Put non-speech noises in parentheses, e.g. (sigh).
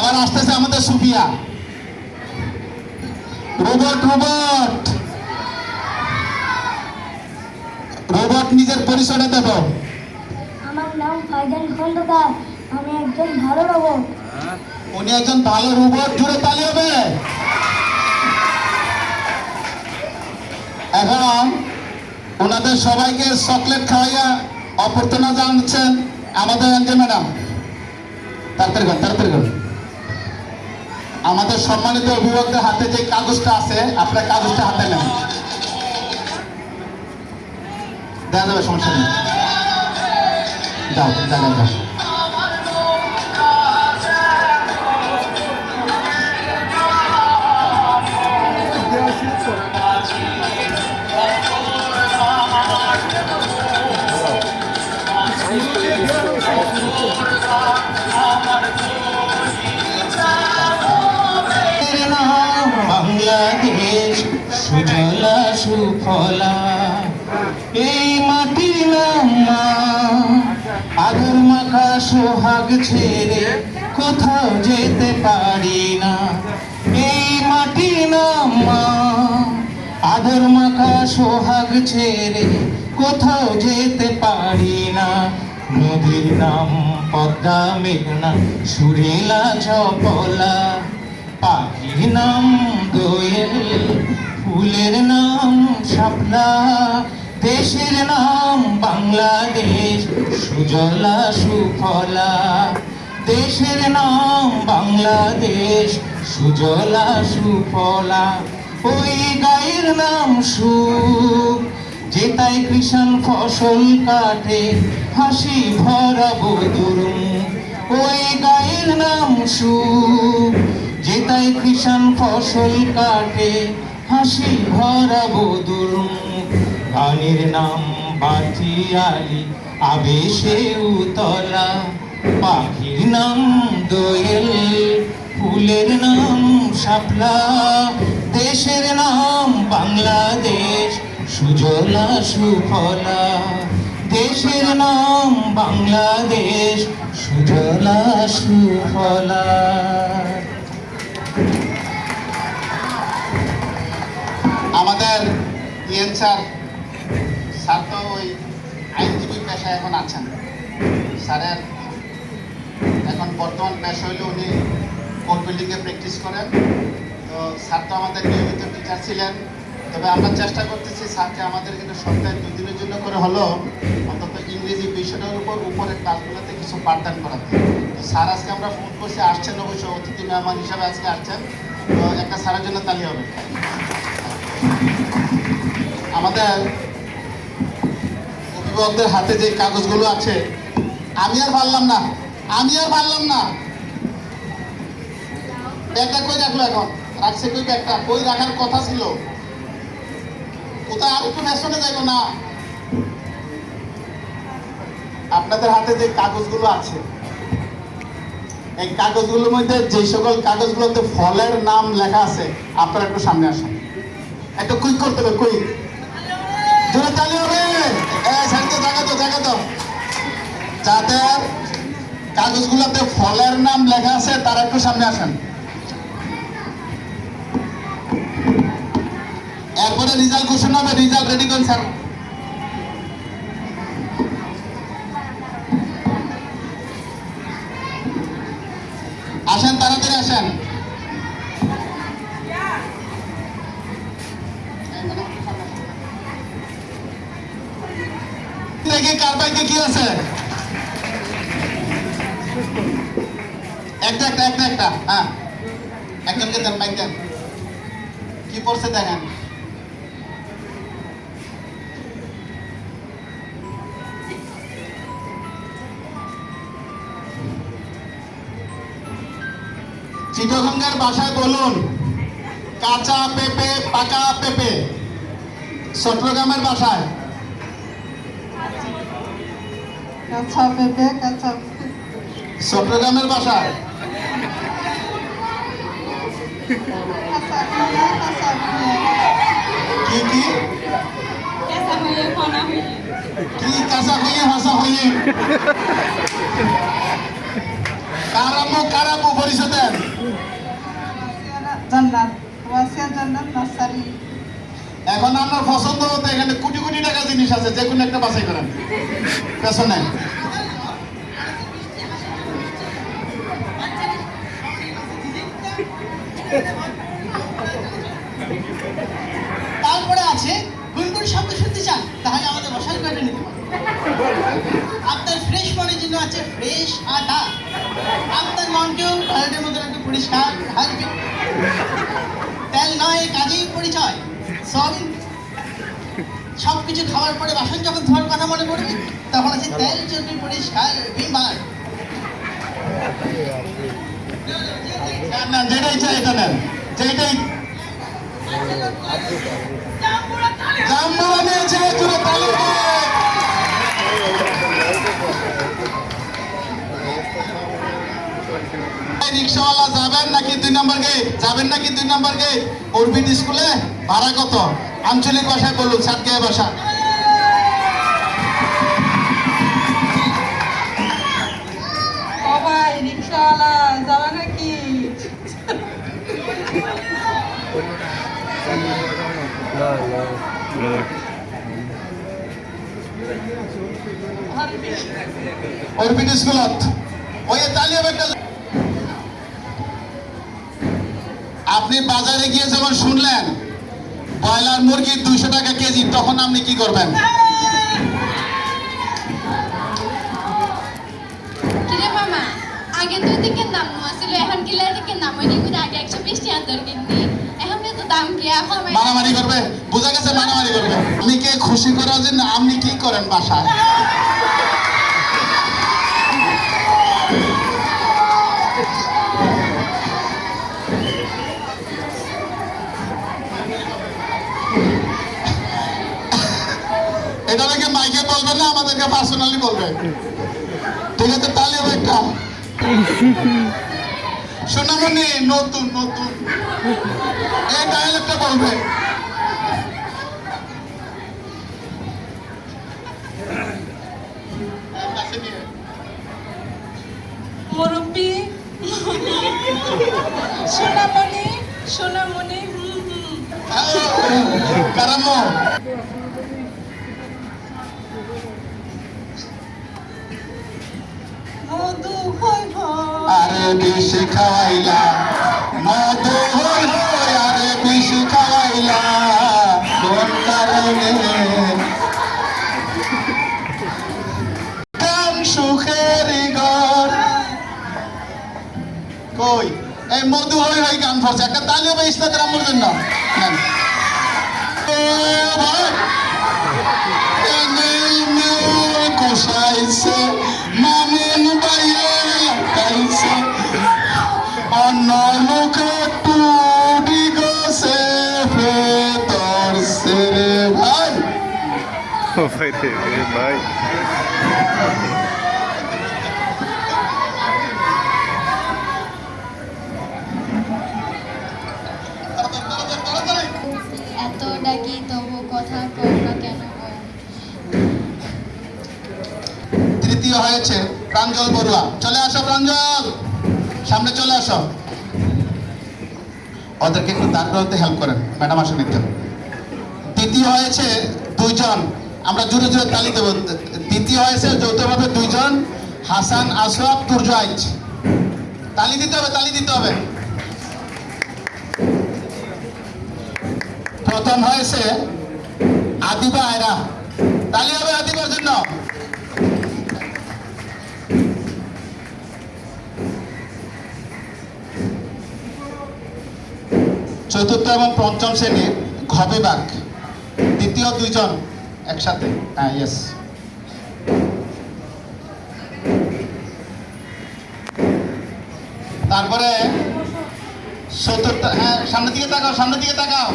এবার আসতেছে আমাদের সুফিয়া। Robot robot. রোবট নিজের পরিচয়টা দেবো আমার নাম ফাইজান খন্দকার। আমি একজন ভালো রোবট। উনি একজন ভালো রোবট জুড়ে তালি হবে এখন ওনাদের সবাইকে চকলেট খাওয়াইয়া অভ্যর্থনা জানাচ্ছেন আমাদের অঞ্জল ম্যাডাম। তাড়াতাড়ি কর তাড়াতাড়ি কর। আমাদের সম্মানিত অভিভাবকদের হাতে যে কাগজটা আছে, আপনার কাগজটা হাতে নেন। দেখা যাবে, সমস্যা নেই। দাও দেখা যাও সুজলা সুফলা, এই মাটি আদর মাখা সোহাগ ছেড়ে কোথাও যেতে পারি না। এই মাটি আদর মাখা সোহাগ ছেড়ে কোথাও যেতে পারি না। নদীর নাম পদ্মা, মেঘনা, সুরেলা চপলা পাখির নাম দোয়েল ফুলের নাম শাপলা দেশের নাম বাংলাদেশ, সুজলা সুফলা। দেশের নাম বাংলাদেশ, সুজলা সুফলা। ওই গায়ের নাম সুখ যেতাই কৃষণ ফসল কাটে, হাসি ভরা বধুর ওই গায়ের নাম সুখ যেতাই কৃষণ ফসল কাটে হাসি ভরা বধুর মুখ। গানের নাম বাতিয়ালি আবেশে উতলা। পাখির নাম দোয়েল, ফুলের নাম শাপলা। দেশের নাম বাংলাদেশ, সুজলা সুফলা। দেশের নাম বাংলাদেশ, সুজলা সুফলা। ইয়েন স্যার স্যার তো ওই আইনজীবী পেশায় এখন আছেন। স্যারের এখন বর্তমান পেশা হইলে উনি কোর্ট বিল্ডিংয়ে প্র্যাকটিস করেন। তো স্যার তো আমাদের নিয়মিত টিচার ছিলেন। তবে আমরা চেষ্টা করতেছি স্যারকে আমাদের কিন্তু সপ্তাহে দুদিনের জন্য করে হলো অন্তত ইংরেজি বিষয়টার উপর উপরের ক্লাসগুলোতে কিছু পাঠদান করাতে। তো স্যার আজকে আমরা ফোন করছি, আসছেন অবশ্য অতিথি মেহমান হিসাবে আজকে আসছেন। তো একটা স্যারের জন্য তালি হবে। আমাদের অভিভাবকদের হাতে যে কাগজগুলো আছে, আমি আর পারলাম না, আমি আর পারলাম না। ব্যাগটা কই রাখল এখন? রাখছে কই ব্যাগটা কই রাখার কথা ছিল? কোথায়? আর একটু ফ্যাশনে যাইবো না। আপনাদের হাতে যে কাগজগুলো আছে, এই কাগজগুলোর মধ্যে যে সকল কাগজগুলোতে ফলের নাম লেখা আছে, আপনারা একটু সামনে আসেন। একটু কুইক করতে হবে কুইক জোরে তো জায়গা তো। যাদের কাগজগুলোতে ফলের নাম লেখা আছে, তারা একটু সামনে আসেন। এরপরে রেজাল্ট ঘোষণা হবে, রেজাল্ট রেডি করুন স্যার। কার কি আছে? হ্যাঁ। কি পড়ছে দেখেন? ভাষায় বলুন, কাঁচা পেঁপে, পাকা পেঁপে। চট্টগ্রামের ভাষায়। কাঁচা পেঁপে কাঁচা চট্টগ্রামের পেঁপে কি কি? কি কাঁচা হইয়ে ভাষা হইয়ে? কারামু কারামু পরিচয় দেন জান্নাত ওয়াসিয়া জান্নাত নার্সারি। এখন আপনার পছন্দ মতো এখানে কোটি কোটি টাকা জিনিস আছে, যে কোনো একটা বাছাই করেন। পেছনে তারপরে আছে, গুনগুন শব্দ শুনতে চান, তাহলে আমাদের মশাল কাটে নিতে আপনার ফ্রেশ মনের জন্য আছে ফ্রেশ আটা। আপনার মনকেও ঘরের মতো একটু পরিষ্কার রাখবে তেল নয়, কাজেই পরিচয়। সয়াবিন সব কিছু খাওয়ার পরে বাসন যখন ধোয়ার কথা মনে পড়বে তখন আছে তেল চর্বি পরিষ্কার বিমার যেটাই চাই এটা নেন যেটাই জাম্বুরা নিয়েছে জুড়ে তালি (laughs) দিয়ে। এই রিক্সাওয়ালা যাবেন নাকি দুই নম্বর গেট যাবেন নাকি দুই নম্বর গেট অরবিট স্কুলে ভাড়া কত? আঞ্চলিক ভাষায় বলুন সাতগাঁয় ভাষা। রিক্সাওয়ালা যাবে নাকি? অরবিট স্কুলত। ওই তালি হবে আপনি বাজারে গিয়ে যখন শুনলেন ব্রয়লার মুরগি দুইশো টাকা কেজি তখন আপনি কি করবেন? কিরে আগে তো দিকে দাম ছিল এখন কিলা দিকে দাম হয়নি করে আগে একশো বিশ টাকা দর কিনতি এখন তো দাম কি এখন মারামারি করবে? বোঝা গেছে মারামারি করবে। আপনি কে খুশি করার জন্য আপনি কি করেন বাসায়? মাইকে আমাদেরকে পার্সোনালি বলবে ঠিক আছে তাহলে একটা। সোনামণি নতুন নতুন। এই ডায়ালগটা বলবে। মুরব্বি। সোনামণি সোনামণি হুম হুম। কারামো। বিষ খাওয়াইলা মধু আরে বিষ খাওয়াইলা কোন কারণে? কাম সুখের ঘর। কই? এই মধু হই হই গান ফরছে একটা তালিও বেশ ইসলাত রামুর জন্য। ভাই রে এ ভাই এত ডাকি তবু কথা কম না কেন তৃতীয় হয়েছে প্রাঞ্জল বড়ুয়া। চলে আসো প্রাঞ্জল! সামনে চলে আসো। ওদেরকে একটু দাঁড় করাতে হেল্প করেন ম্যাডাম আসুন একটু। তৃতীয় হয়েছে দুইজন। আমরা জোরে জোরে তালি দেবো। দ্বিতীয় হয়েছে যৌথভাবে দুইজন, হাসান আশরাফ তুর্জাইজ তালি দিতে হবে, তালি দিতে হবে। প্রথম হয়েছে আদিবা আয়রা তালি হবে আদিবার জন্য। চতুর্থ এবং পঞ্চম শ্রেণির ঘ বাঘ দ্বিতীয় দুইজন। একসাথে হ্যাঁ ইয়েস তারপরে চতুর্থ হ্যাঁ সামনের দিকে তাকাও সামনের দিকে তাকাও।